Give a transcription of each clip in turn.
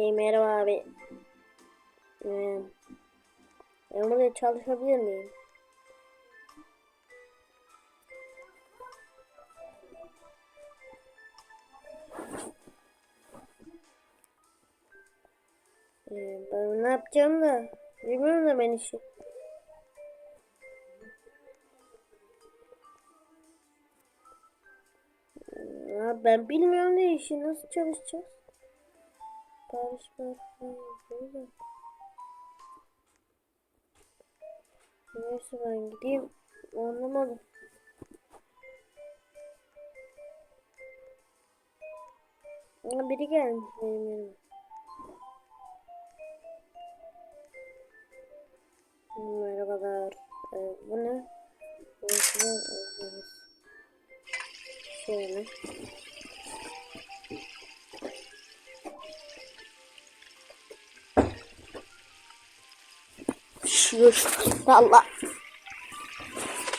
Hey, merhaba abi. Ee, ben burada çalışabilir miyim? Ee, ben ne yapacağım da bilmiyorum da ben işi. Ya ben bilmiyorum ne işi nasıl çalışacağız? Ha, böyle. Neyse ben gideyim. Anlamadım. Ama biri gelmiş benim yanıma. Merhabalar. Ee? Bu ne? Şöyle. Şu Allah.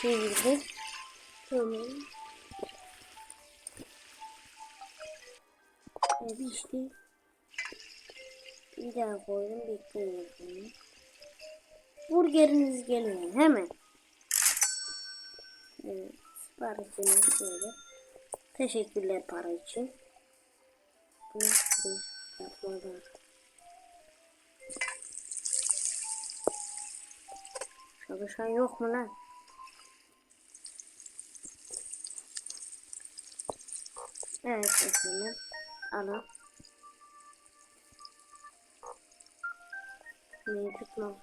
Şimdi tamam. Evet işte. Bir daha koydum efendim. Burgeriniz geliyor hemen. Evet, siparişiniz şöyle. Teşekkürler para için. Bunu yapmadan. Çalışan yok mu lan? Evet efendim. Alın. Mevcut mu?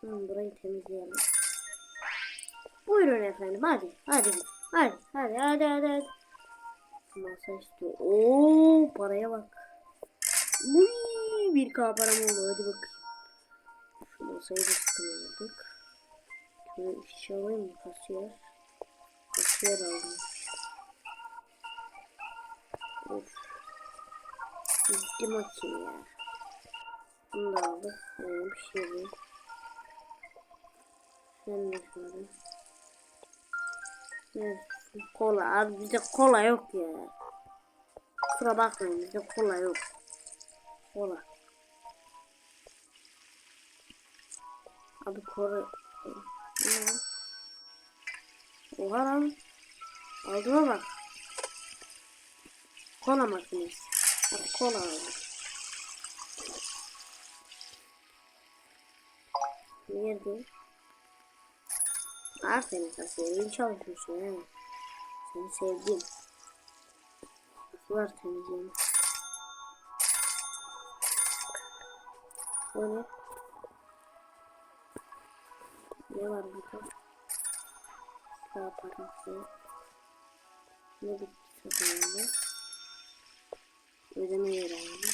Hı, burayı temizleyelim. Buyurun efendim hadi hadi hadi hadi hadi hadi hadi. Masa istiyor. Oo paraya bak. Uy, bir k param oldu hadi bakayım. Şu masayı da sıkılmadık. Şöyle bir şey alayım mı kasiyer? Kasiyer aldım. Of. Gitti makine ya. Bunu da aldım. Yani bir şey değil. Sen de şöyle. Evet. Kola. Abi bizde kola yok ya. Kusura bakmayın bizde kola yok. Kola. Abi kola. Ne? Oha lan. Aldığıma bak. Kola makinesi. Bak kola aldım. Nerede? Aferin kasiyer. İyi çalışmışsın he. Seni sevdim. Sular temizleyelim. O ne? Ne var burada? Sağ parası. Ne bitti satın Ödeme yeri aldım.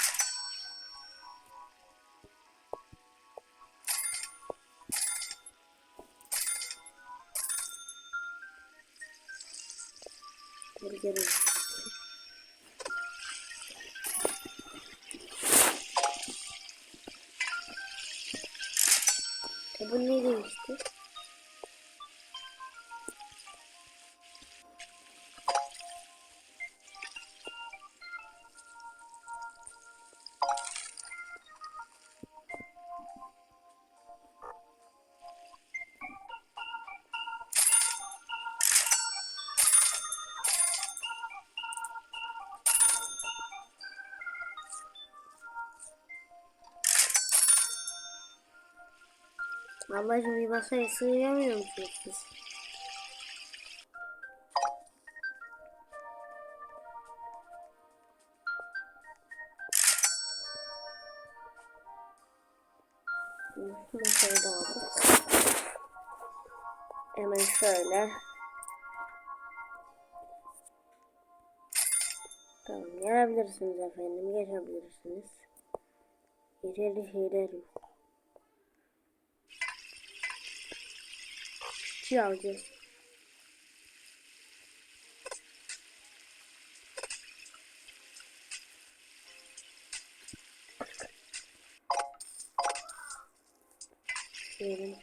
Burger bu ne demişti? Ablacım bir masaya sığamıyor musunuz siz? Masayı da aldık. Hemen şöyle. Tamam gelebilirsiniz efendim geçebilirsiniz. Yeterli şeyler yok. Şey alacağız. Şöyle.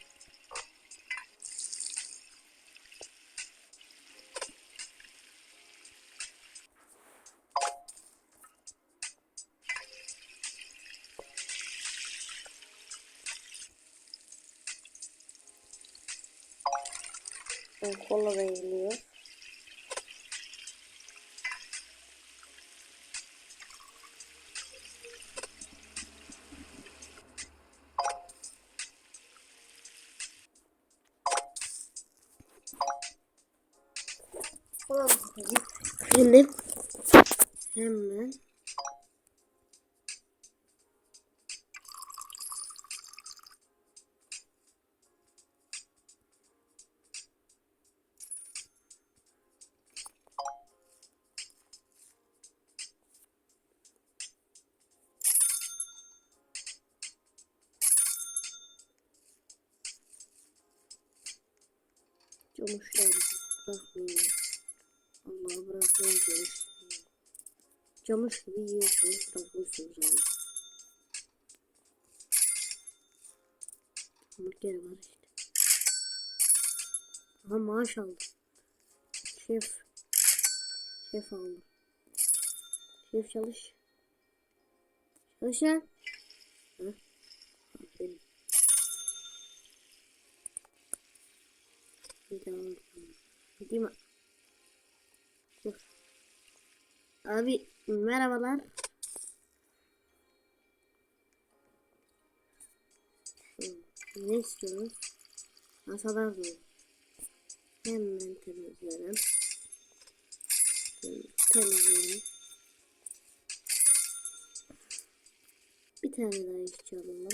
Ben kola da Camışlar bırakmayın. Allah bırakmayın camış. Camış gibi yiyorsunuz bırakıyorsunuz yani. Hamburger var işte. Aha maaş aldım. Şef. Şef aldım. Şef çalış. Çalış lan. Hı? Aferin. Gideyim. Abi merhabalar. Ne istiyorsunuz? Masalar dolu. Hemen temizlerim. Tem- Temizlerim. Bir tane daha işçi alalım.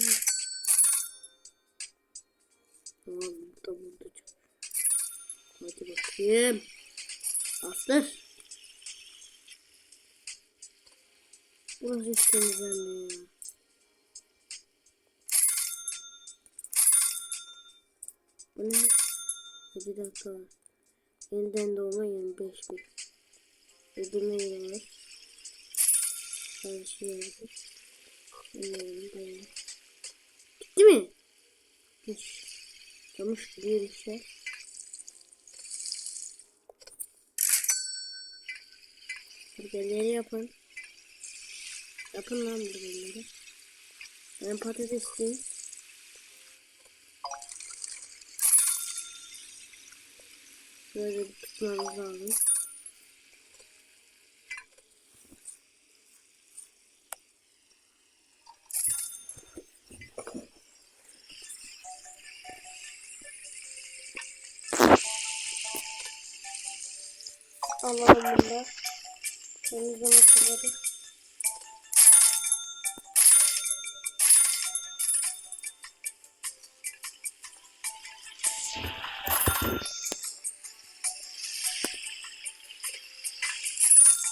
Tamam burada burada çok. Hadi bakayım. Bastır. Burası temizlenmiyor ya. Bu ne? 7 dakika. Yeniden doğma 25 bin. Yeri var. Karşı dayanır. Gitti mi? Hiç. Camış gibi işte. Burgerleri yapın. Yapın lan burgerleri. Ben patates yiyeyim. Böyle bir tutmamız lazım. Alalım bunu. Temizleme suları.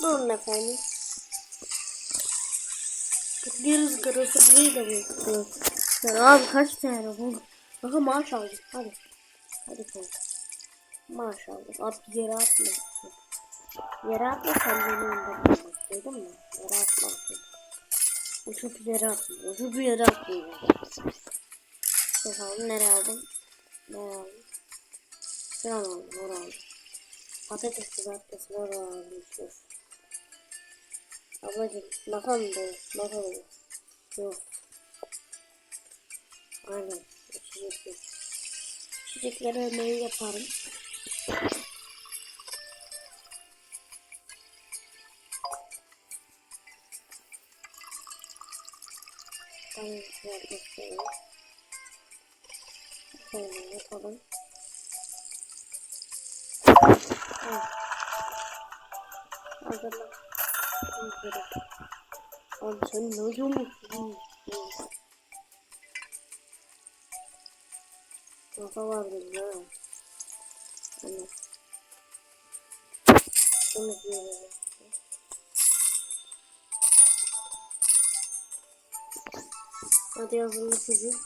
Durun efendim. Bir ızgarası burayı da bekliyor. Abi kaç tane oldu? Bakın maaş aldık. Hadi. Hadi koy. Maaş aldık. At yere atma. Yere atma sen beni indirme. Duydun mu? Yere atma. Uçup yere atma. Uçup yere atma. Bakalım nereye aldım? Nereye aldım? Şuran aldım. Oraya aldım. Patates kızartması oraya aldım. Şu. Ablacım bakalım bu. Bakalım. Yok. Aynen. İçecek yok. İçecekleri hemen yaparım. Tamam, yapmak istiyorum. Şöyle yapalım. Evet. Hazırla. Hazırla. Abi sen ne yapıyorsun? Masa vardı ya. Hani. Bunu diyorum. Hadi yazılı çocuğum.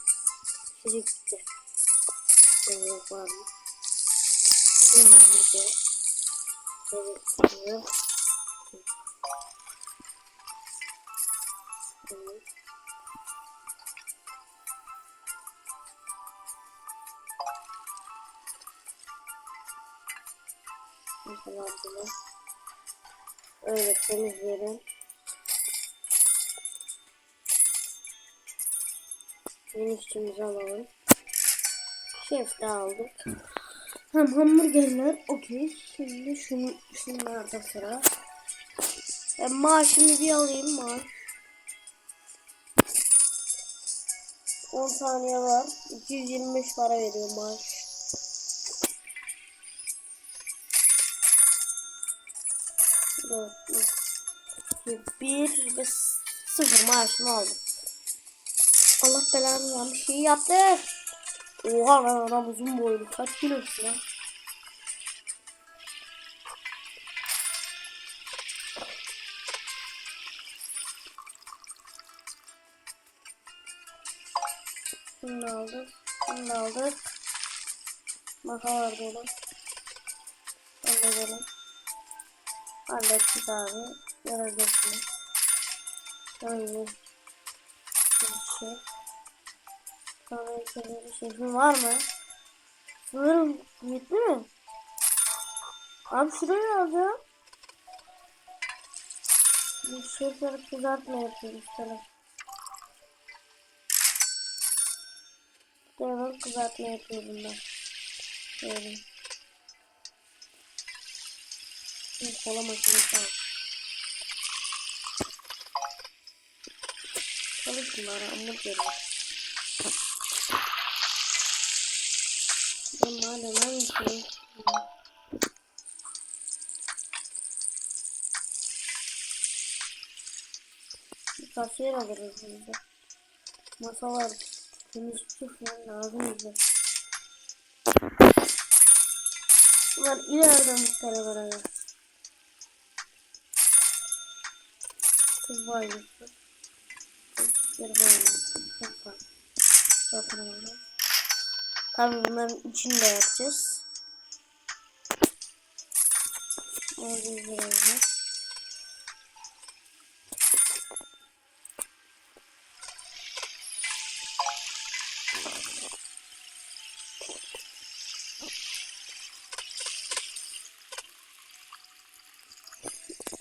Çocuk gitti. Yok var mı? Hemen burada. Evet. Evet. Evet. Mesela bunu öyle temizleyelim. Yeni işçimizi alalım. Şef de aldık. Hem hamburgerler okey. Şimdi şunu şunlarda sıra. Ben maaşımı bir alayım maaş. 10 saniye var. 225 para veriyor maaş. Bir ve sıfır maaşımı aldım. Allah belanı yanlış şey yaptı. Oha lan adam uzun boylu. Kaç kilosu lan? Bunu aldık. Bunu aldık. Maka var dolu. Halledelim. Hallettik abi. Görebilirsiniz. Şöyle. Bir şey. Sonra içeri bir şey var mı? Sanırım gitti mi? Abi şuraya alacağım. Bir şefleri kızartma yapıyoruz sana. Devam kızartma yapıyorum ben. Şöyle. Şimdi kola makinesi al. Çalışın bana anlatıyorum. Ben madem hangisi? Bir kasiyer alırız bize. Masalar temizlikçi falan lazım bize. Bunlar ileride muhtemelen beraber. Kız bayılısı. Kızları bayılısı. Çok var. Zaten öyle. Tabii bunların içini de yapacağız.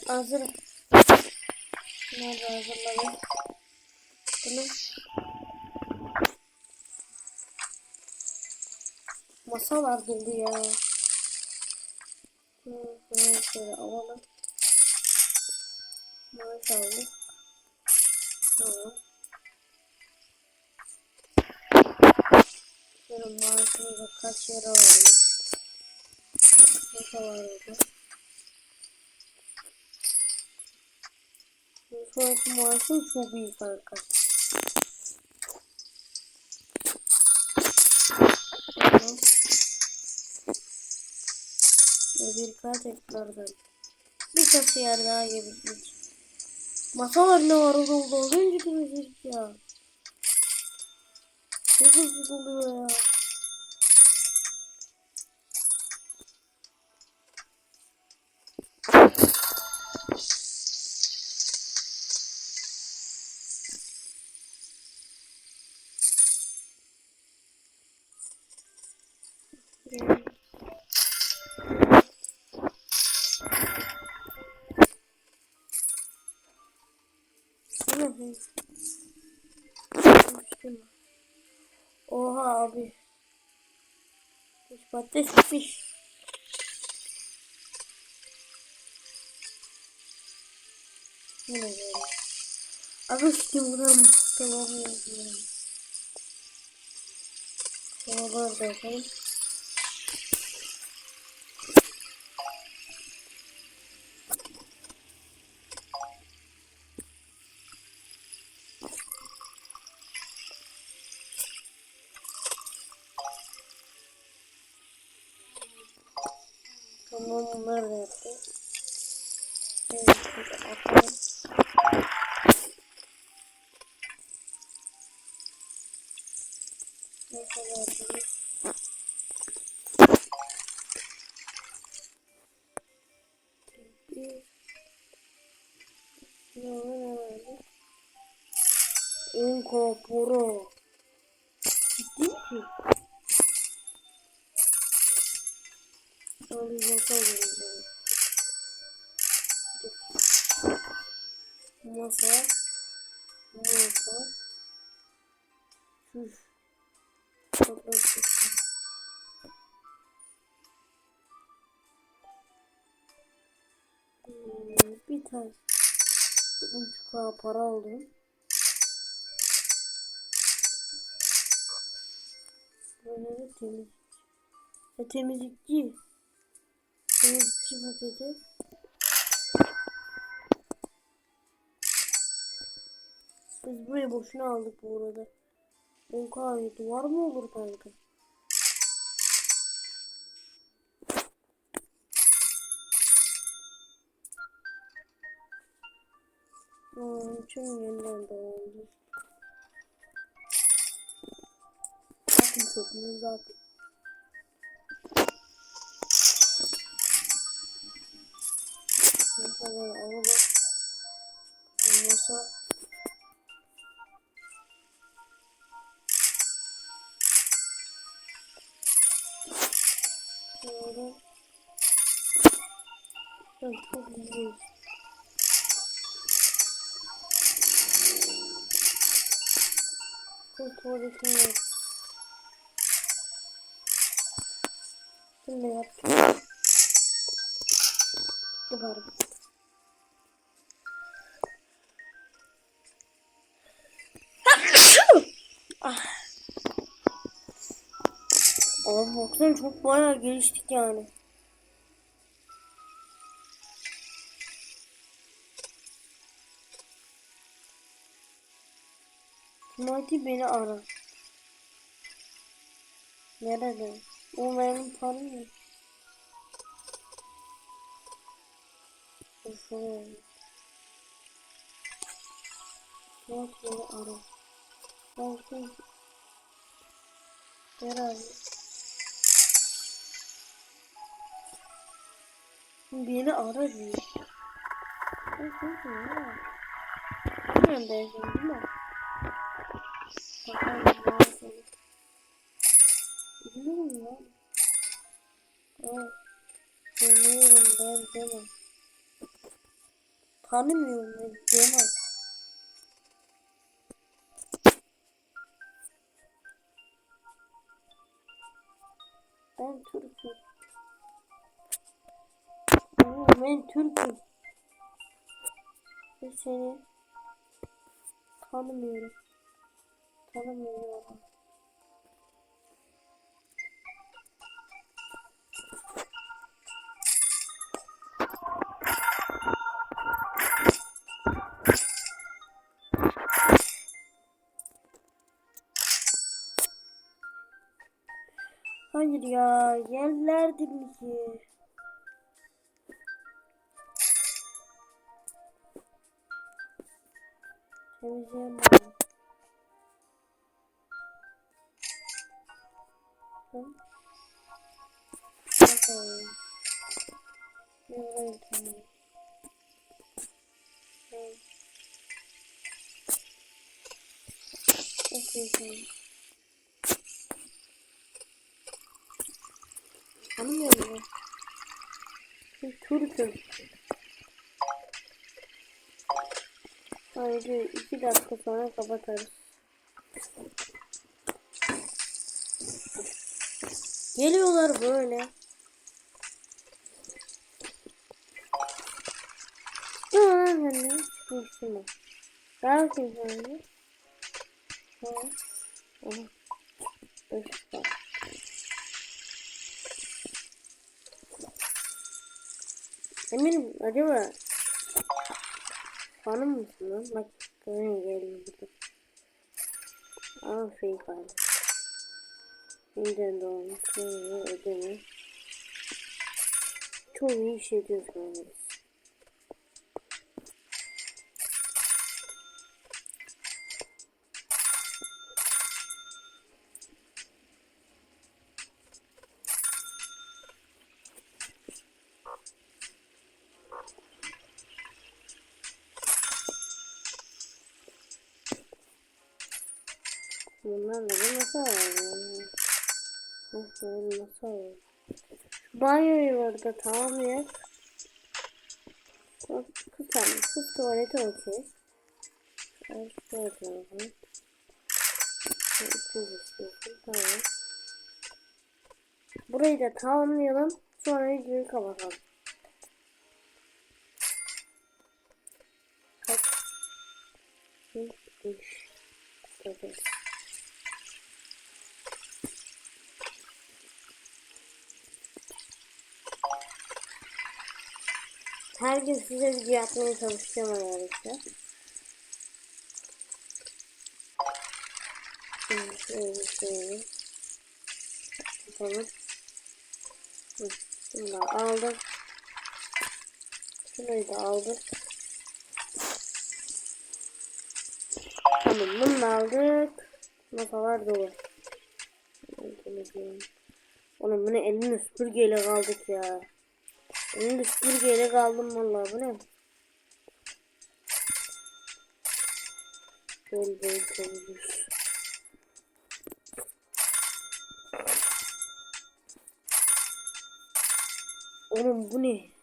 Hazırım. Nerede hazırladım? Bunu masalar dolu ya. Şöyle, şöyle alalım. Maaş aldık. Tamam. Şöyle maaşımıza kaç yere alalım. Masa var orada. Bu sonraki maaşım çok iyi kanka. Ve bir tekrardan. Bir kasiyer daha gelecek. Masalar ne var oldu? Az önce temizledik ya. Çok hızlı doluyor ya. Patates pişmiş. Bu ne böyle? Abi işte buram tamam yazıyorum. Tamam da yapayım. Ne var ne vardı? Inco Pro. Ciddi misin? Alacağım alacağım. Masa. Masa. Bir tane. Bir buçuk para aldım. Böyle de temiz. E, temizlikçi. Temizlikçi paketi. Biz burayı boşuna aldık bu arada. 10k duvar mı olur kanka? Tüm yeniden dağıldı. Atın çöpünüzü atın. Masaları alalım. Masa Şöyle. Çok çok güzel. Kız tuvaletim yok. Şimdi yap. Duvarım. Abi baksana çok bayağı geliştik yani. Hadi beni ara. Nerede? O benim tanımıyor. Şuraya. Hadi beni ara. Belki. Herhalde. Beni ara diyor. Ben kimsin ya? Bilmiyorum değil mi? Bakalım ben demem. Tanımıyorum ben demem. Ben Türk'üm. Ben Türk'üm. Ve seni tanımıyorum. Tanımıyorum. Hayır ya, yerlerdim ki. Temizleyemem. Tamam. Tanımıyorum ben. Türk'üm. Haydi iki dakika sonra kapatarız. Geliyorlar böyle. Çıkmışsın mı? Ne yapıyorsun anne? Ha? Işık var. Eminim acaba Fanım mısın lan? Bak böyle geliyor burada. Aa fake abi. Yeniden doğmuş. Böyle ödeme. Çok iyi iş ediyoruz Bunlarla bir masa var yani. Nasıl bir masa var. Banyoyu orada tamam ya. Kız tamam. Kız tuvaleti okey. Evet, tuvaleti okey. İkimiz istiyorsun. Tamam. Burayı da tamamlayalım. Sonra videoyu kapatalım. Üç. Dokuz. Her gün size video yapmaya çalışacağım arkadaşlar. Şimdi şöyle Bunu da aldım. Şurayı da aldık. Tamam bunu da aldık. Masalar dolu. Oğlum bu ne elimle süpürgeyle kaldık ya. Elimde süpürgeyle kaldım vallahi bu ne? Şöyle böyle temizliyoruz. Oğlum bu ne?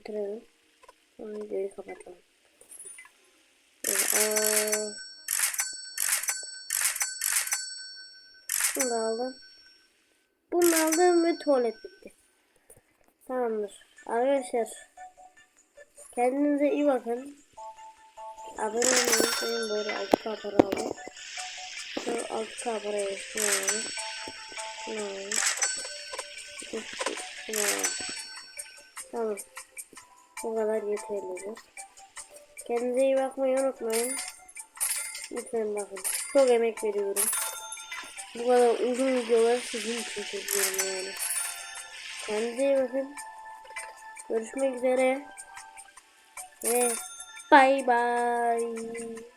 Bitirelim. Sonra videoyu kapatalım. Bunu da aldım. Bunu aldım ve tuvalet bitti. Tamamdır. Arkadaşlar. Kendinize iyi bakın. Abone olmayı unutmayın. Arada 6K para aldım. Şu 6K paraya şunu alalım. Şunu. Şunu şunu alalım. Tamam. Bu kadar yeterlidir. Kendinize iyi bakmayı unutmayın. Lütfen bakın. Çok emek veriyorum. Bu kadar uzun videoları sizin için çekiyorum yani. Kendinize iyi bakın. Görüşmek üzere. Ve bye bye.